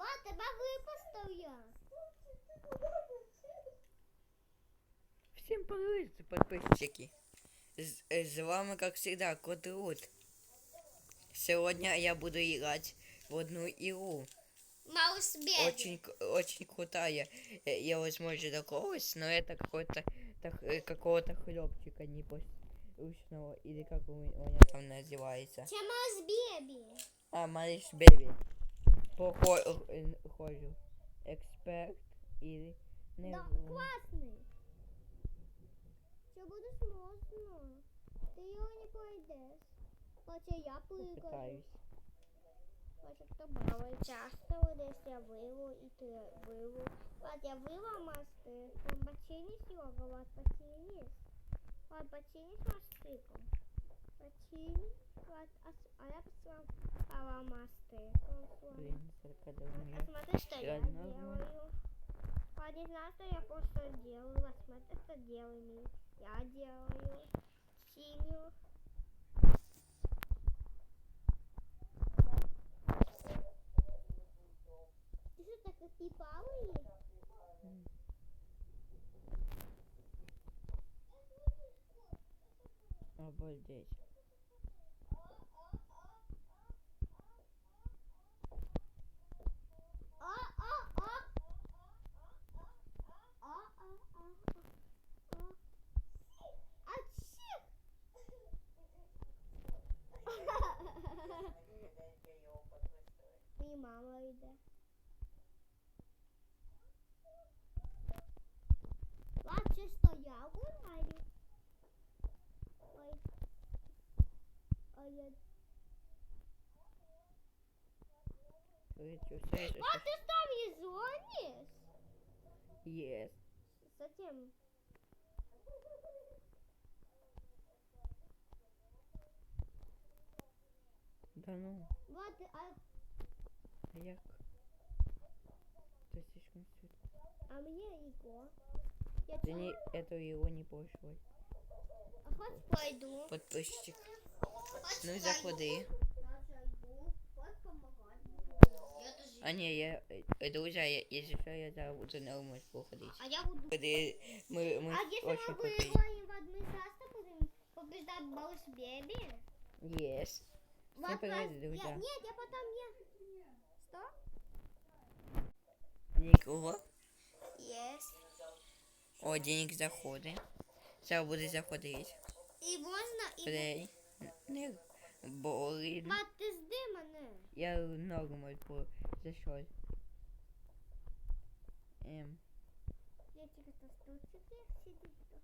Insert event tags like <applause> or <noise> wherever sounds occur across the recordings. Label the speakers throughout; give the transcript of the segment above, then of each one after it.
Speaker 1: Вот, тебе випустив я.
Speaker 2: Всем привет, подписчики. С, с вами, как всегда, Кот Рут. Сегодня я буду играть в одну игру.
Speaker 1: Маус Беби.
Speaker 2: Очень, очень крутая. Э, Я, возможно, такого, но это какой-то так, э, какого-то хлебчика непосредственного, или как у меня там называется.
Speaker 1: Маус Беби.
Speaker 2: А, малыш Бэби. Походжу. Експерт і не.
Speaker 1: Да, класний. Що буде смосно? Ти його не пройдеш. Хоча я
Speaker 2: прикаюсь.
Speaker 1: Хоча хто бавить часто, десь я виру і ти виру. От я виру мастиком, бачинісь його, от бачинісь. От бачинісь мастиком. А, я посмотрел пала масти.
Speaker 2: Блин, только до
Speaker 1: А
Speaker 2: меня.
Speaker 1: что я делаю. А не знаю, что я просто делаю. А смотри, что делаю. Я делаю синюю. Ты что, так
Speaker 2: М. Обалдеть.
Speaker 1: А, а, а. А, а, а, а. А, чих Мій мама йде. Бачиш, стояв у Марі. Ой. Ой, я...
Speaker 2: Ты чё, слышишь?
Speaker 1: А, ти став ізоніс?
Speaker 2: Yes.
Speaker 1: Затем...
Speaker 2: Да ну,
Speaker 1: Вот, а,
Speaker 2: а як? Ты слишком светло.
Speaker 1: а мені Іго. Я
Speaker 2: Ты не, эту его не пошлой.
Speaker 1: А хоч пойду.
Speaker 2: Подписчик.
Speaker 1: Хоч
Speaker 2: Ну и
Speaker 1: пойду.
Speaker 2: заходи.
Speaker 1: Я зайду. Хоч помагати буду. Я теж.
Speaker 2: А не, я, э, друзья, я, если что, я зараз буду на умочку ходить.
Speaker 1: А я буду.
Speaker 2: Ходи, мы, мы
Speaker 1: А если
Speaker 2: очень
Speaker 1: мы
Speaker 2: крутые.
Speaker 1: выиграем в администрации, будем побеждать Баус Беби?
Speaker 2: Yes.
Speaker 1: Вот
Speaker 2: привет, друзья.
Speaker 1: Нет, я потом не... Что?
Speaker 2: Нікого.
Speaker 1: Есть.
Speaker 2: О, денег заходи. Зараз буде заходити.
Speaker 1: И можно... И...
Speaker 2: Плей. Не болить.
Speaker 1: Вот ты жди мене.
Speaker 2: Я нормально по зайшов. Ем.
Speaker 1: Я тебе то стульчики сидит.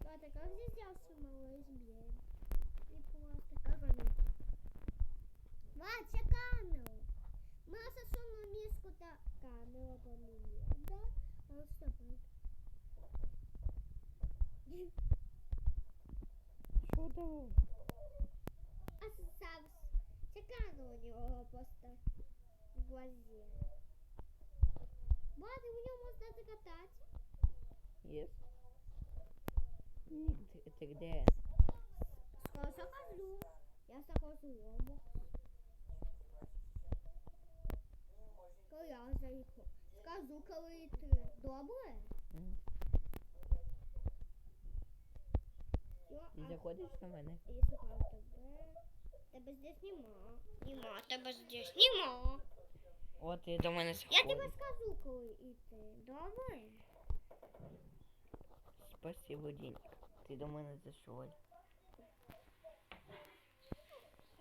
Speaker 1: Вот, а как здесь взялся малыш Беби? И просто как он... Вася, камеру. Мы засунули миску та камеру по мне, да? А он что, будет?
Speaker 2: Що там?
Speaker 1: А сам чекану у него просто в глазе. И у него можно закатать.
Speaker 2: Єс. Ні, ти, ти де?
Speaker 1: Скоро захожу. Я захожу в омок. Коли я зайду. Скажу, коли ти. Добре?
Speaker 2: М.
Speaker 1: Всё,
Speaker 2: Ти
Speaker 1: а
Speaker 2: заходиш на мене?
Speaker 1: я шукаю тебе. Тебе здесь нема. Нема, тебе здесь нема.
Speaker 2: От ти до мене
Speaker 1: Я
Speaker 2: заходиш.
Speaker 1: тебе скажу, коли йти. Добре?
Speaker 2: Спасибо, денег. Ти до мене зайшов.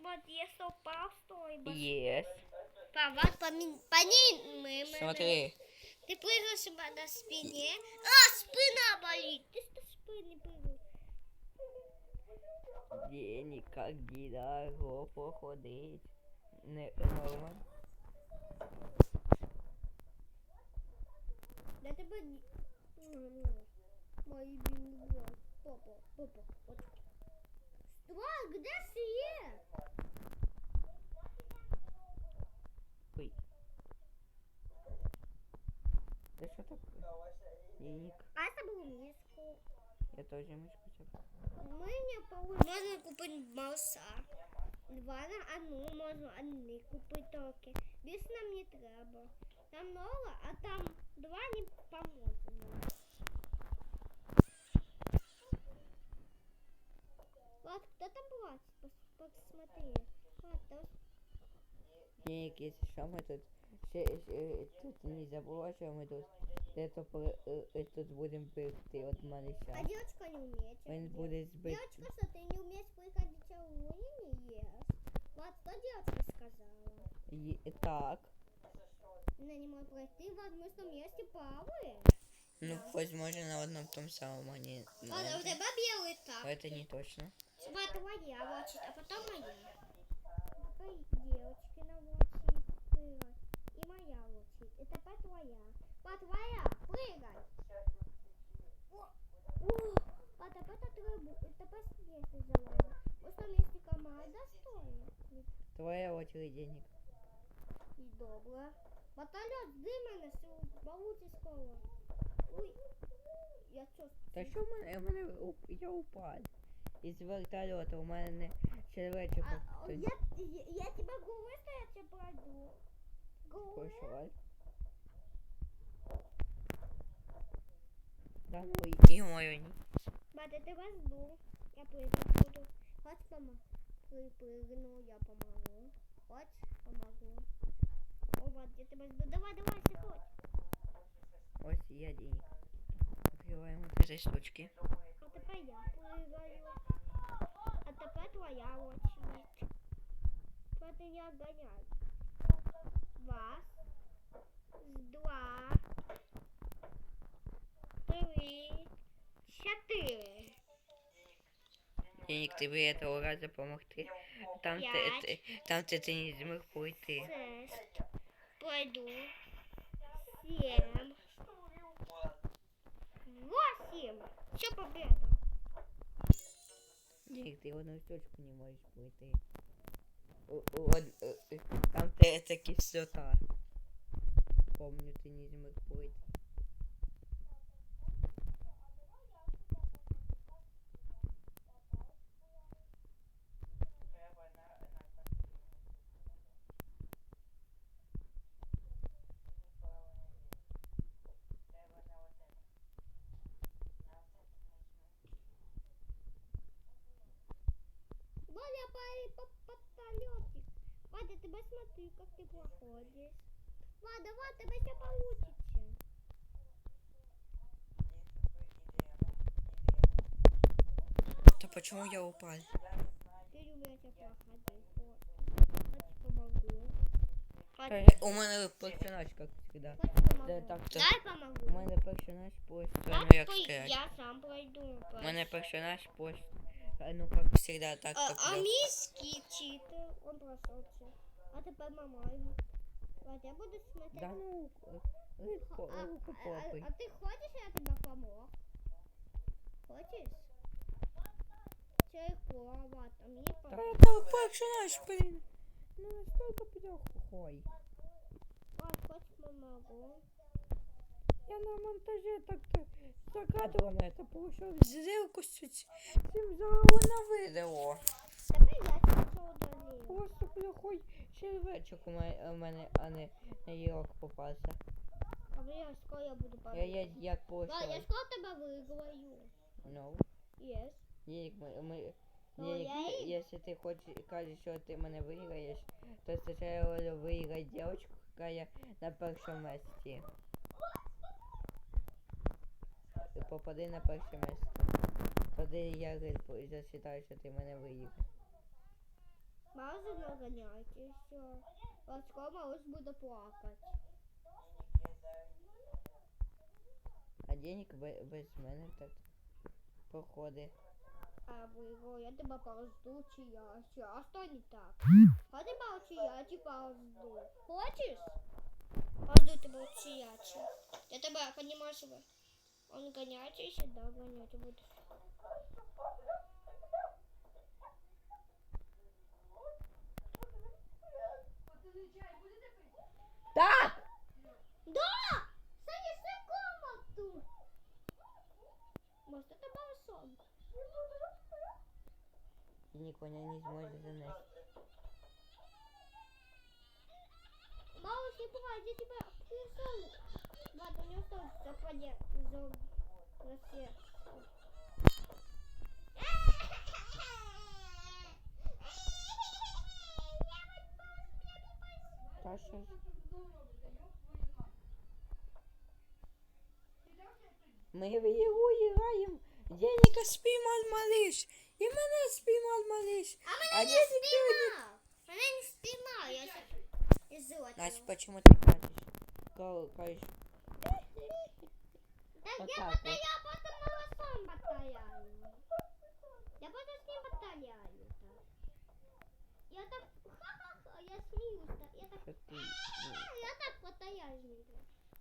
Speaker 1: Вот я стопав, стой.
Speaker 2: Єс.
Speaker 1: Пават, помимо
Speaker 2: Смотри.
Speaker 1: Ты прыгаешь у на спине. А, спина болит. Ты что спины прыгаешь?
Speaker 2: Денег, как дорого походить. Не норма.
Speaker 1: Да ты бы... не- М, Мои бинго. Папа, папа, вот. Стой, где свет?
Speaker 2: Да что такое? Денег.
Speaker 1: А это был миску.
Speaker 2: Я тоже мышку взял.
Speaker 1: Мы не получим. Можно купить малса. Два на одну можна одні купити тільки. Більше нам не треба. Там много, а там два не поможемо. Вот, кто там плачет? Пос- Посмотри. Вот, там
Speaker 2: Денег, если что, мы тут... ще- ще- Тут не забула, що ми тут... Это, тут будемо бігти от мене
Speaker 1: А
Speaker 2: щас.
Speaker 1: девочка не умеет. что
Speaker 2: Він
Speaker 1: делать?
Speaker 2: буде збити.
Speaker 1: Девочка, что ты не умеешь приходить, а луни не ешь? Вот что девочка сказала.
Speaker 2: Є- Так.
Speaker 1: Она не может пройти в одном месте плавает.
Speaker 2: Ну, возможно, на одном том самом они... ну,
Speaker 1: А у тебя белый так.
Speaker 2: Это не точно.
Speaker 1: Вот твоя лочит, а потом моя. Теперь девочки на лочит прыгай. И моя лочит. И теперь твоя. Вот твоя, прыгай. О, о, А теперь ты рыбу. И теперь вместе команда стоит.
Speaker 2: Твоя очередь денег.
Speaker 1: І добре. Батальйон, з мене все получить скоро. Ой, я що?
Speaker 2: Та що в мене, в мене я упав. Із вертольоту у мене червячок.
Speaker 1: А, я, я, я тебе говорю, що я тебе пройду. Говорю.
Speaker 2: Пошел. Да ну и, и мою не.
Speaker 1: Бат, я тебе жду. Я прыгну буду. Хоч помогу. Прыгну, я помогу. Хоч помогу. О, вот, я тебе жду. Давай, давай, заходь.
Speaker 2: Ось я денег. Открываем вот этой штучки.
Speaker 1: А тепер я прыгаю. А тепер твоя очередь. Ти не отгоняй. Раз. Два. Три. Чотири.
Speaker 2: Тебе этого раза помогти. Там ты,
Speaker 1: Пять.
Speaker 2: ты, там ты, ты не змог пройти.
Speaker 1: Шесть. Пойду. Семь. Восемь. Все, победа.
Speaker 2: Денег ты одну штучку не можешь пройти. Э, э, Там все так. Помню, ты не змог
Speaker 1: по полетик. Ты посмотри, как ты проходишь. Вада, Вада, тебе все получится.
Speaker 2: Да почему я упал?
Speaker 1: Ты любишь проходить. Вот. Хоть помогу. Хоть,
Speaker 2: Э, У мене персонаж, как всегда.
Speaker 1: хоть помогу.
Speaker 2: Да, так, так.
Speaker 1: Дай
Speaker 2: У
Speaker 1: помогу.
Speaker 2: мене персонаж просто, ну як
Speaker 1: я сам пройду.
Speaker 2: У мене персонаж просто, а, ну как всегда, так,
Speaker 1: А,
Speaker 2: так.
Speaker 1: а
Speaker 2: лёг.
Speaker 1: миский читер, он прошелся. А теперь мама. Вот я буду смотреть.
Speaker 2: Да ну, э, рыбку,
Speaker 1: А,
Speaker 2: руку
Speaker 1: а-
Speaker 2: попай.
Speaker 1: а ты хочешь, я тебе помог? Хочешь? Чайко, вот, а мне помог.
Speaker 2: это персонаж, блин. Ну, столько плохой.
Speaker 1: Вот, хочешь, помогу.
Speaker 2: Я на монтаже так-то загадывано это получил зрелку с этим зало на видео.
Speaker 1: Я тебе.
Speaker 2: Просто плохой червячок у мене, а не на елок попався.
Speaker 1: А я скоро я буду
Speaker 2: Я, я
Speaker 1: помогать.
Speaker 2: як
Speaker 1: Да, я скоро тебя выиграю.
Speaker 2: Ну,
Speaker 1: Yes.
Speaker 2: денег ми, ми
Speaker 1: Ну, я і-
Speaker 2: якщо ти хочеш кажеш, що ти мене виграєш, то спочатку виграй дівчинку, яка на першому місці. Попади на перше місце. Тоді я засчитаю, що ти мене виграв.
Speaker 1: Мало нагоняйте, все. Вот скоро малыш буду плакать.
Speaker 2: А денег бе- без мене так походи.
Speaker 1: А я выиграю, я тебя подожду, чья, чья. А что не так? <clears throat> Ходи молчи, я тебя жду. Хочешь? Подожду тебя чьячи. Я тебя, понимаешь, вы? Он гоняет еще, да, гонять будет.
Speaker 2: Так!
Speaker 1: Да! Занеси в комнату! Может, это был
Speaker 2: сон? Никоня не сможет занести.
Speaker 1: Мама, не бывает, я тебя присыл. Ладно, не осталось западе за все. Саша.
Speaker 2: Та що ж? Ми в ігру граємо. Деніка спіймав малиш. І мене спіймав малиш.
Speaker 1: А
Speaker 2: А
Speaker 1: меня не
Speaker 2: Денік
Speaker 1: спимал. Она не спимала, я из
Speaker 2: Настя, почему ти кажеш? Коли кажеш,
Speaker 1: Так
Speaker 2: Вот
Speaker 1: я
Speaker 2: так
Speaker 1: просто,
Speaker 2: вот.
Speaker 1: я просто малышом баталяю. Я просто с ним баталяю. Так. Я так, ха-ха-ха, я смеюсь. Я так,
Speaker 2: ти
Speaker 1: а, я так. Вот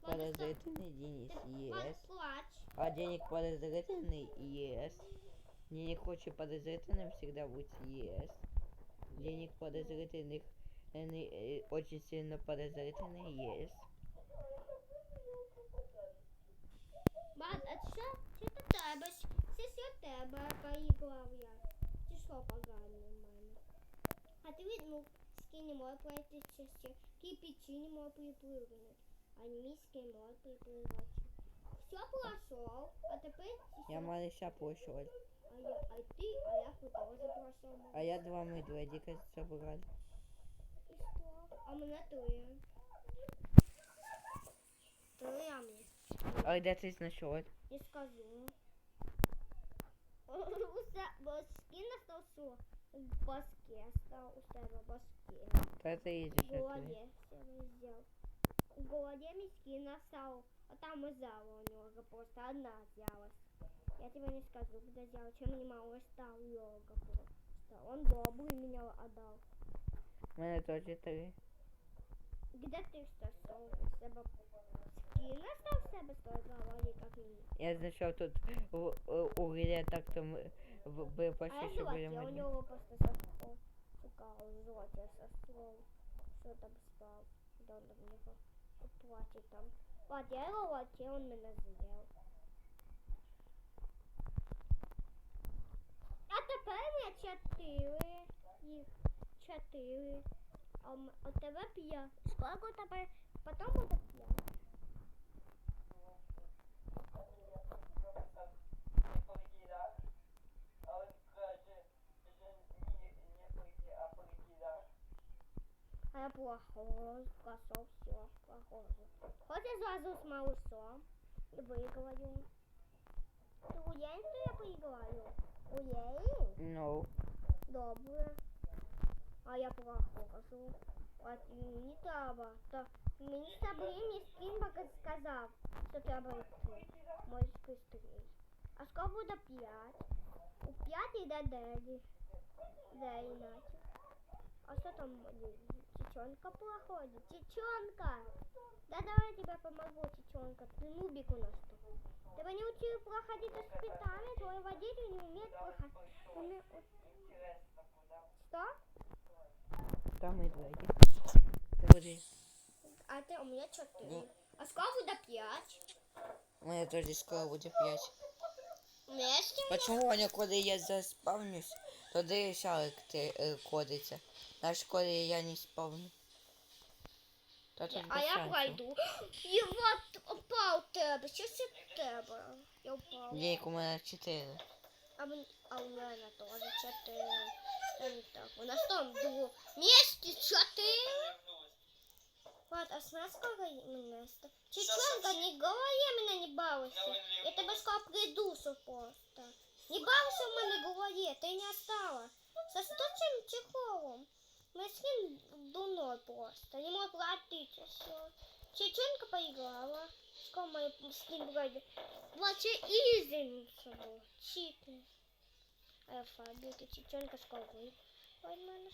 Speaker 2: подозрительний Денис
Speaker 1: плачь.
Speaker 2: А денег подозрительный ес. Денег хочет подозрительным всегда будет ес. Денег подозрительных э, очень сильно подозрительный ес.
Speaker 1: Бат, а що? Чи то тебе? Це все тебе поіграв я. Чи що погано в мене? А ти ну, скині може пройти чи ще кипячі не може припливати. А міський може припливати. Все пройшов, а тепер ти
Speaker 2: Я
Speaker 1: що?
Speaker 2: малыша пошел.
Speaker 1: А я, а ти, а я теж пройшов.
Speaker 2: А я два медведика собрал.
Speaker 1: І що? А мене три. Три а мені.
Speaker 2: А где ты нашел?
Speaker 1: Не скажу. Усе, бо скін став що? В баске став у себе в баске.
Speaker 2: Это есть
Speaker 1: В
Speaker 2: же
Speaker 1: голові себе взяв. У голові мій скін настав. А там и зала у него просто одна взялась. Я тебе не скажу, где взял. Чем не мало стал йога просто. Он добрый меня отдал.
Speaker 2: У меня тоже три.
Speaker 1: Где ты стал у себе? Скін настав в себе з твоєї голові, як мені.
Speaker 2: Я нашел тут у, у, у Риля так там в- был
Speaker 1: А
Speaker 2: почти
Speaker 1: я
Speaker 2: что были
Speaker 1: золоте, у него просто. Шукал золоте сошел. Что там спал? Да он там него платит там. Вот, я его лоте, он меня съел. А тепер я чотири. Їх чотири. А м- у тебе п'ять. Сколько тебе? Потім буде п'ять. А я плохой, косов, все, плохой. Хоть я сразу с малышом и выиграю. Ты уверен, что я выиграю? Уверен?
Speaker 2: No.
Speaker 1: Добре. А я прохожу. От не треба. То мені Сабріні скін поки сказав, що треба йти. Можеш швидше. А скоро буде п'ять. У п'ять йде Деді. Де іначе. А що там буде? Чечонка проходить. Чечонка! Да давай я тебе помогу, Чечонка. Ты нубик у нас тут. Тебя не учили проходить испытания, твой водитель не умеет проходить. Уме- Что?
Speaker 2: Там медведи. Ты води.
Speaker 1: А ты у меня четыре.
Speaker 2: Ну.
Speaker 1: А скоро будет пять?
Speaker 2: У меня тоже скоро будет пять.
Speaker 1: У меня есть
Speaker 2: Почему вони, коли я заспавнюсь, тоді шарик ти, е, кодиться. Наш коли я не спавню. То тут
Speaker 1: А
Speaker 2: без
Speaker 1: я
Speaker 2: шансів.
Speaker 1: пройду. И <gasps> вот упал тебе. Что с тебе? Я упал.
Speaker 2: Денег у мене 4.
Speaker 1: А, мен- а у меня тоже четыре. Да не так. У нас там два. Вместе четыре. Вот, а смотри, сколько места. Чеченка, не говори меня, не балуйся. Я тебе скоро придушу просто. Не балуйся в мене голові, ти не остала. Со сточим чехолом. Мы с ним дуной просто. Не мог платить все. Чеченка поиграла. Скоро мы с ним вроде. Вообще изимся был. А я фабрика Чеченка скоро выйдет. Ой, мене.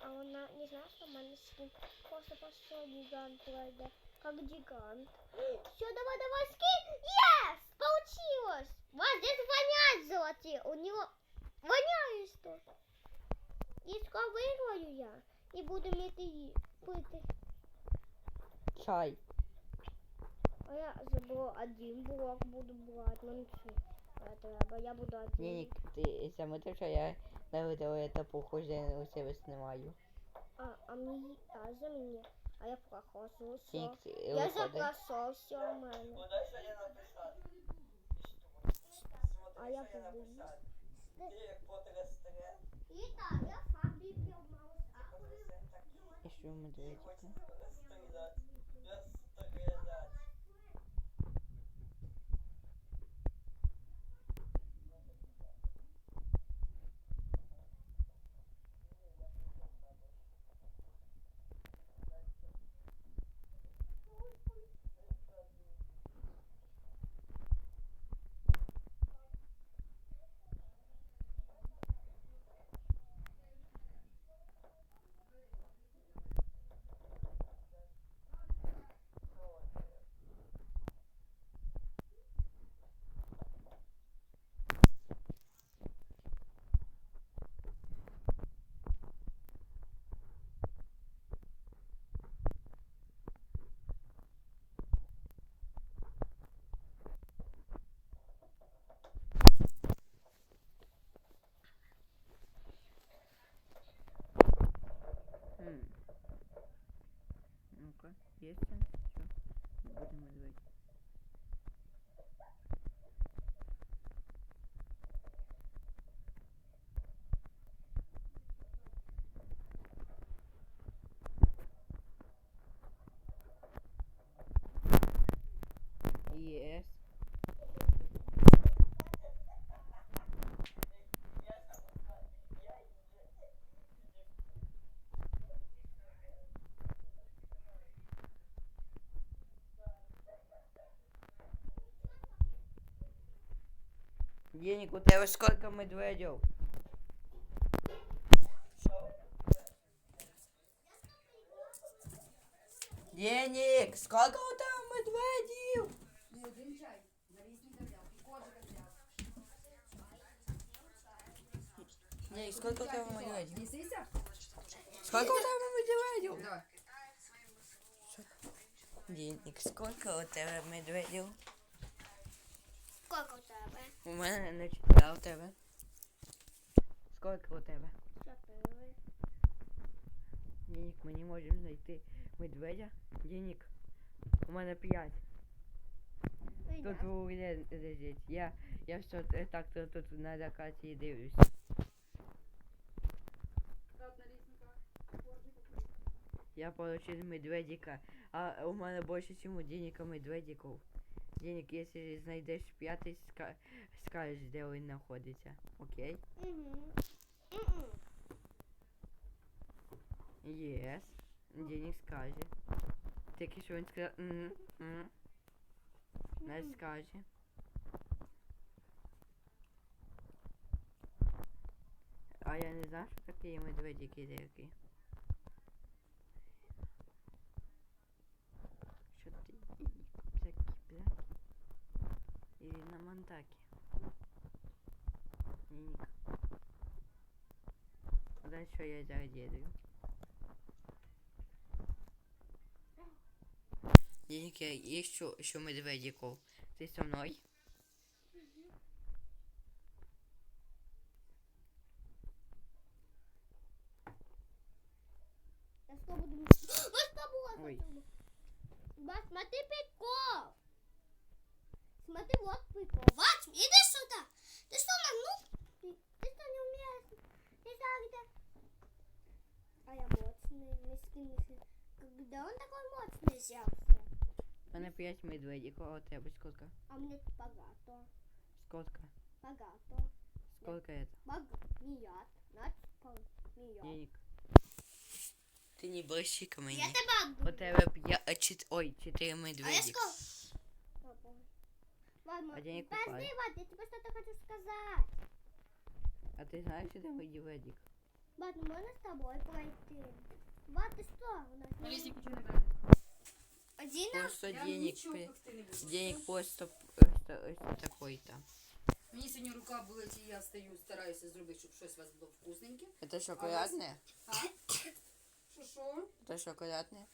Speaker 1: А вона не знала, что мене скин. Просто пошел гигант вроде. Как гигант. Все, давай, давай, скин. Yes! Получилось! Вот здесь воняет золотые. У него воняет что И скоро выиграю я. И буду иметь и пыты.
Speaker 2: Чай.
Speaker 1: А я забыл один блок буду брать. Ну ничего. А треба, я буду один.
Speaker 2: Денег, ти заметив, що я на видео это похоже у себе знімаю.
Speaker 1: А, а мне, а за мне. А я прохожу все.
Speaker 2: Денік, ти
Speaker 1: Я
Speaker 2: виходи.
Speaker 1: запросил все у мене.
Speaker 3: Ну дай сьогодні написати.
Speaker 1: А я
Speaker 3: Смотри, що
Speaker 1: побоюсь.
Speaker 3: написав. Ти як потрясте.
Speaker 1: Итак, я Фаби Маус.
Speaker 2: І що медведика?
Speaker 3: Хочеться розстріляти. Розстріляти.
Speaker 2: Хм. Ну-ка, есть шанс? Всё, будем медведь. Денег у тебя сколько медведев? Денег! Сколько у тебя медведев?
Speaker 4: Не один чай. Налісника взяв, і кожика взяв.
Speaker 2: Денег, сколько у тебя медведев?
Speaker 4: Несися?
Speaker 2: Сколько у тебя медведев?
Speaker 4: Давай.
Speaker 2: Денег, сколько у тебе медведів?
Speaker 1: Сколько у тебе?
Speaker 2: У мене не читав тебе. Сколько у тебе?
Speaker 1: Чотири.
Speaker 2: Денег, ми не можемо знайти медведя. Денег. У мене п'ять.
Speaker 1: Ну,
Speaker 2: Тут
Speaker 1: я.
Speaker 2: вугілля лежить. Я, я що е, так то тут на локації дивлюсь.
Speaker 4: Став налісника. Кожика.
Speaker 2: Я получил медведика. А у мене більше, ніж у денег медведиків. Денег, якщо знайдеш п'ятий, ска- скажеш, де він знаходиться. Окей?
Speaker 1: Мгм. Мгм.
Speaker 2: Єс. Денег скаже. Тільки що він сказав. М, м. Не скаже. А я не знаю, що такі медведики деякі. Или на мантаке? Ник. Куда что я заделаю? Денег я ищу еще медведиков. Ты со мной?
Speaker 1: Я что буду... Вот с тобой
Speaker 2: Ой.
Speaker 1: хочу. Ба, смотри вот прикол. Вач, иди сюда. Ты что, ну? Ты, ты что, не умеешь? Знаю, где... А я мощный, мискин, Когда он такой мощный взялся?
Speaker 2: У мене 5 медведиков, а у тебе сколько?
Speaker 1: А мне богато.
Speaker 2: Сколько?
Speaker 1: Богато.
Speaker 2: Сколько это?
Speaker 1: Богато. Миллиард. Значит, пол. Миллиард.
Speaker 2: Денег. Ти не бреши ко
Speaker 1: Я
Speaker 2: мені.
Speaker 1: тебе
Speaker 2: У тебе п'я... чет... Ой, 4
Speaker 1: А я
Speaker 2: медведика.
Speaker 1: сказал... Ладно,
Speaker 2: А денег
Speaker 1: подожди,
Speaker 2: купай.
Speaker 1: Вад, я тебе что-то хочу сказать.
Speaker 2: А ти знаєш, де медведик?
Speaker 1: Вад, ну можно с тобой пойти? Вад, ты что у нас?
Speaker 4: Налісник нічого не брати.
Speaker 1: Один раз?
Speaker 2: Просто
Speaker 4: Я
Speaker 2: денег...
Speaker 4: нічого
Speaker 2: пи-
Speaker 4: пекти не буду.
Speaker 2: Денег просто... просто ось такой-то.
Speaker 4: Мені сьогодні рука болить, і я стою, стараюся зробити, щоб щось у вас було вкусненьке.
Speaker 2: Это шоколадне?
Speaker 4: А? Що що?
Speaker 2: Это шоколадне?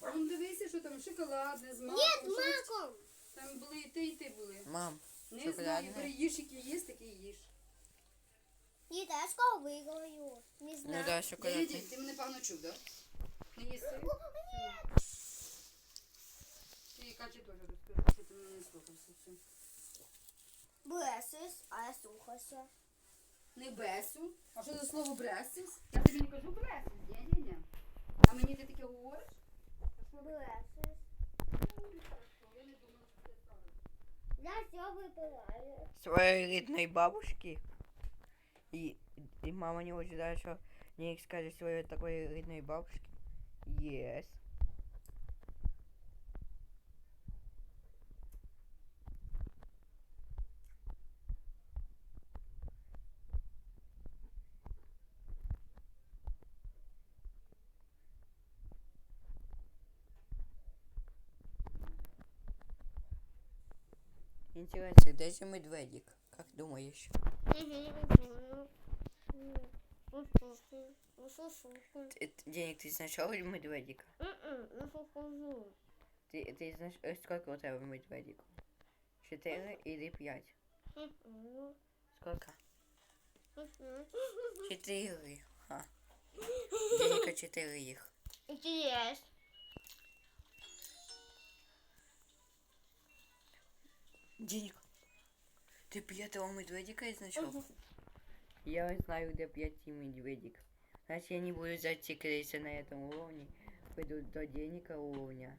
Speaker 4: Вон дивися, що там шоколадне з маком.
Speaker 1: Нет,
Speaker 4: що ж-
Speaker 1: маком.
Speaker 4: Там були і те, і те були.
Speaker 2: Мам,
Speaker 4: Не знаю, бери їж, які є, такі їж.
Speaker 1: Нет, я скоро выиграю. Не
Speaker 2: ну да,
Speaker 4: Дядя
Speaker 2: шоколадне.
Speaker 4: Дім, ти мене погано чув, да? Не їси? І Катя теж розкажи, що ти мене не слухався. Все.
Speaker 1: Бресис, а я слухався.
Speaker 4: Не бесу. А що за слово бресис? Я тобі не кажу бресис, ні, ні, ні. А мені ти таке говориш?
Speaker 1: Бресис.
Speaker 4: Я
Speaker 1: все випиваю.
Speaker 2: Своей рідної бабушки. И, и мама не ожидает, что Ник скажет своей такой рідної бабушки. Yes. Интересно, где же медведик? Как думаешь? Ты- ты- Денег ты сначала медведика? Ты, ты знаешь, э, сколько у тебя медведиков? Четыре или пять? Сколько? Четыре. Ха. Денег четыре их.
Speaker 1: Интерес.
Speaker 2: Денег. Ты пятого медведика изначал? Я знаю, где пятый медведик. Значит, я не буду зацикливаться на этом уровне. Пойду до денега уровня.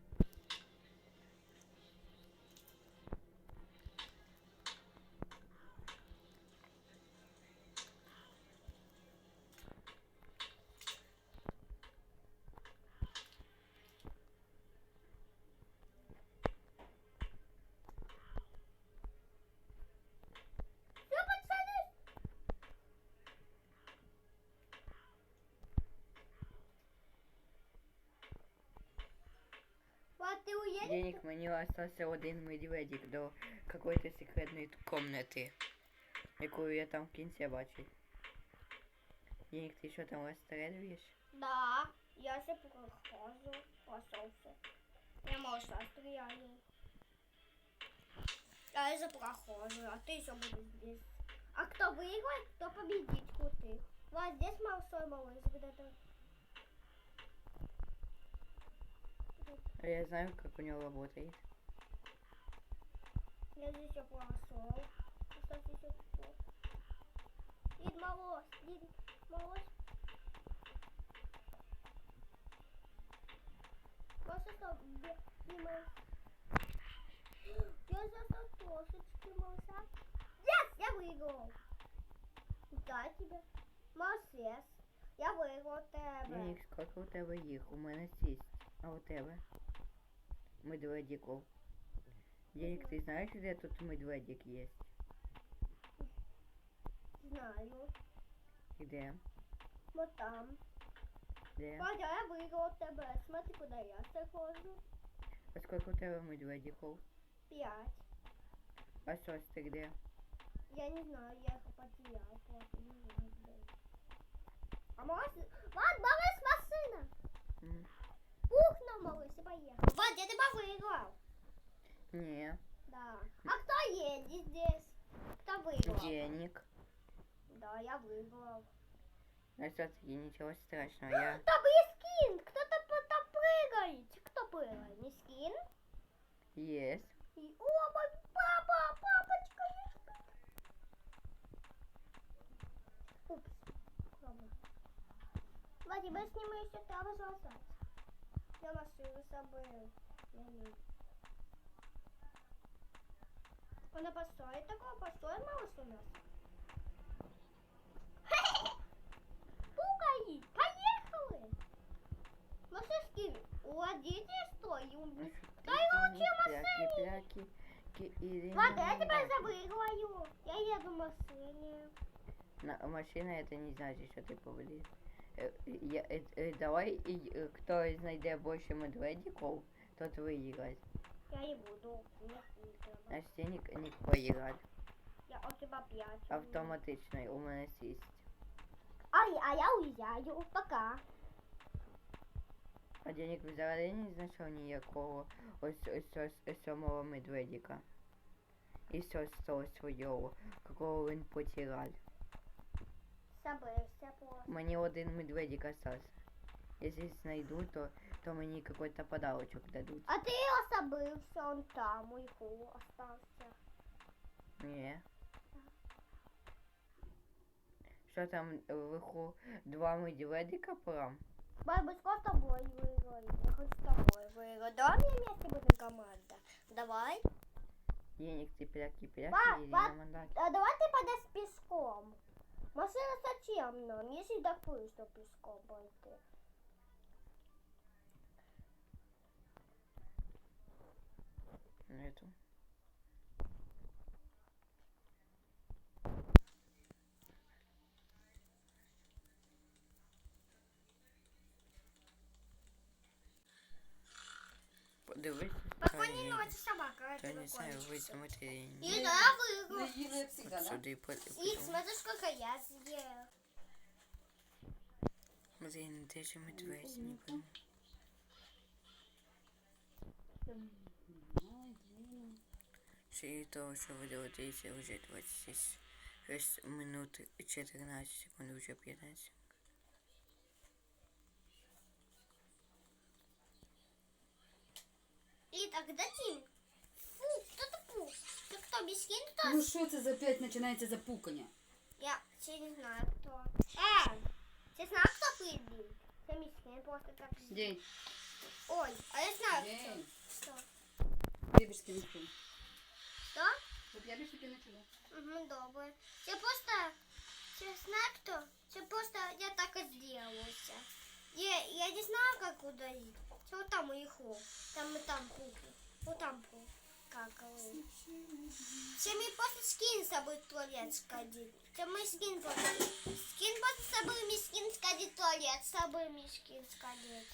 Speaker 1: Вот ты уедешь?
Speaker 2: Денег мне остался один медведик до какой-то секретной комнаты, яку я там в кінці бачив. Денег, ти що там розстрілюєш?
Speaker 1: Да, я же прохожу, пошелся. Я малыша стреляю. Я же прохожу, а ты еще будешь здесь. А кто выиграет, кто победит крутых. Вот здесь малышой малыш где-то.
Speaker 2: А Я знаю, как у него работает.
Speaker 1: Я здесь еще прошел. Кстати, еще? Дед Мороз, Дед Мороз. Просто что, Дима. Я за трошечки малыша. Yes, я выиграл. Да, тебе. Молодец. Я выиграл тебе.
Speaker 2: Денег, сколько у тебе їх? У мене сість. А у тебе? Медведиков. Денег, ти знаєш, де тут медведик є?
Speaker 1: Знаю.
Speaker 2: Де?
Speaker 1: Вот там.
Speaker 2: Де?
Speaker 1: Вадя, я выиграл тебе. Смотри, куда я захожу.
Speaker 2: А сколько у тебе медведиков?
Speaker 1: Пять.
Speaker 2: А сестри де?
Speaker 1: Я не знаю, я их потерял просто. Не знаю, где. А малыш... Вад, малыш, машина!
Speaker 2: М,
Speaker 1: Пухнул малыш и поехал. Вад, я тебя выиграл.
Speaker 2: Ні.
Speaker 1: Да. А кто едет здесь? Кто выиграл?
Speaker 2: Денег.
Speaker 1: Да, я выиграл.
Speaker 2: На все-таки ничего страшного. Я...
Speaker 1: Там есть скин. Кто-то там прыгает. Кто прыгает? Не скин?
Speaker 2: Есть.
Speaker 1: И... О, мой папа, папочка. Упс. Ладно. Мы с ним еще там возвращаться. Я машину забыл. Она построит такого, построит малыш у нас. <laughs> Пугай! Поехали! Ну что, скин, уводите стою. Да я лучше
Speaker 2: ки-
Speaker 1: Ладно, я тебя завыиграю. Я еду в машине.
Speaker 2: На, машина это не значит, что ты победишь Э, Я, э, э, давай, и, э, кто знайде больше медведиков, тот выиграет.
Speaker 1: Я не буду. Нет, не треба.
Speaker 2: Значит, денег не поиграть.
Speaker 1: Я у тебя пять.
Speaker 2: Автоматично у мене сість.
Speaker 1: А, я- а я уезжаю. Пока.
Speaker 2: А денег взагалі не знайшов ніякого ось ось ось ось самого медведика. І ось того свого, якого він потеряв.
Speaker 1: Забывся просто.
Speaker 2: Мені один медведик остався. Если найду, то, то мне какой-то подарочек дадут.
Speaker 1: А ти особився, он там, у яку остався.
Speaker 2: Не. Що там вверху два медведика прям?
Speaker 1: Бабушка с тобой выиграли. Я хочу с тобой выиграть. Давай мне вместе будем команда. Давай.
Speaker 2: Денег или
Speaker 1: па-
Speaker 2: на мандаке?
Speaker 1: А давай ты подай с песком. Машина зачем нам, если такую, что песком будет?
Speaker 2: Нету. Я
Speaker 1: это
Speaker 2: не знаю, вы смотрели.
Speaker 1: И я выиграл.
Speaker 4: Не їла, як завжди, да?
Speaker 2: Сюда и
Speaker 1: И
Speaker 2: потом.
Speaker 1: смотри, сколько я съел.
Speaker 2: Блин, ты же медведь, не пойму. Ще того, що ви дивитеся вже 26 минут і 14 секунд, вже 15.
Speaker 1: И тогда Тим. Фу, кто ты пу? Ты кто, мискин кто?
Speaker 4: Ну що це за опять починається запукання?
Speaker 1: Я все не знаю, кто. Э, ты знаешь, кто прибил? Это мискин просто так.
Speaker 4: День.
Speaker 1: Ой, а я знаю,
Speaker 4: День.
Speaker 1: кто.
Speaker 4: Я більше не чула.
Speaker 1: Что?
Speaker 4: От я більше не чула.
Speaker 1: Угу, добре. Це просто, це знаю хто? Це просто я так і зробився. Я, я не знаю, как удалить. Це вот там уехал. Там и там пухи. Вот там Как его. Це ми просто скин с собой в туалет сходить. Це ми скин просто. Скин просто с собой, ми скин сходить в туалет. С собой ми скин сходить.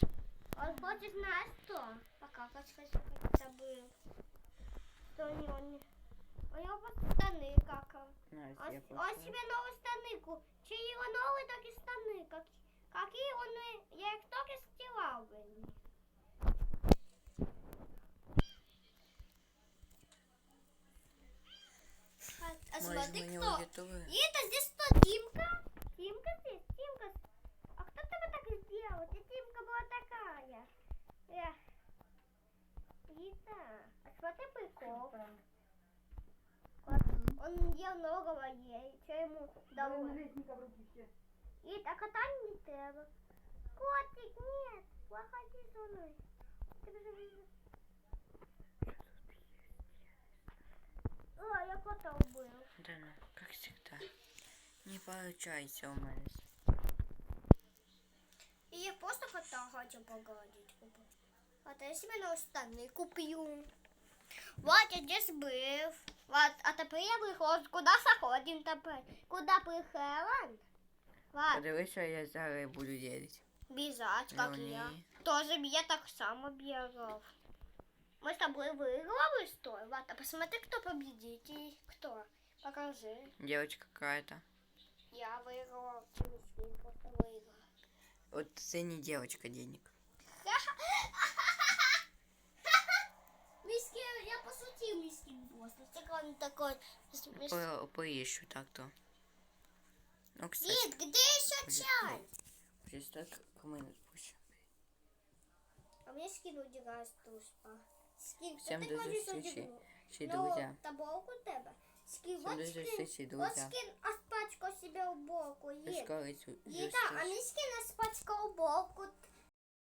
Speaker 1: Он хочет знать, что? Пока хочу забыл. Что не он не... А я просто штаны какал.
Speaker 2: Настя,
Speaker 1: Он, он себе новые штаны ку. Че его новые, так и штаны. Как, какие он, и- я их только стирал, блин. А, смотри,
Speaker 2: мені
Speaker 1: кто? И это здесь кто? Тимка? Тимка здесь? Тимка? А кто тебе так сделал? И Тимка была такая. Эх. Рита, а смотри. Вот Он ел многого ей, что ему дало. И так а там не треба. Котик, нет, выходи со мной. Ты же О, я кота убил.
Speaker 2: Да ну, как всегда. Не получается у мене.
Speaker 1: И я просто кота хочу погладить. купить. Вот я себе новые штаны куплю. Вот я здесь был. Вот, а теперь я выхожу. Куда заходим теперь? Куда приехала? Вот,
Speaker 2: Подивись, що я зараз буду делать.
Speaker 1: бежать, как
Speaker 2: Ну,
Speaker 1: я.
Speaker 2: ні.
Speaker 1: Тоже я так само бегал. Мы с тобой выиграли, что? ли? Вот, а посмотри, кто победитель. Кто? Покажи.
Speaker 2: Девочка какая-то.
Speaker 1: Я выиграла. Ты мискин просто выиграл.
Speaker 2: Вот це не девочка денег. <laughs>
Speaker 1: Мискин, я пошутил, мискин просто. Так он такой смешной.
Speaker 2: По, поищу так-то. Ну, кстати,
Speaker 1: Дед, где еще чай?
Speaker 2: сейчас так коммент спущу.
Speaker 1: А мне скин удирает дружба. Скин,
Speaker 2: Всем
Speaker 1: ты
Speaker 2: до
Speaker 1: хочешь
Speaker 2: зустрічі,
Speaker 1: удирать?
Speaker 2: ще
Speaker 1: Ну,
Speaker 2: друзі.
Speaker 1: табалку тебе. Скин,
Speaker 2: Всем
Speaker 1: вот
Speaker 2: до
Speaker 1: скин.
Speaker 2: зустрічі,
Speaker 1: Вот
Speaker 2: друзі.
Speaker 1: скин, а спачка себе в боку.
Speaker 2: До
Speaker 1: Ед.
Speaker 2: скорої зу-
Speaker 1: Еда, а
Speaker 2: зустрічі.
Speaker 1: мне скин, а спачка в боку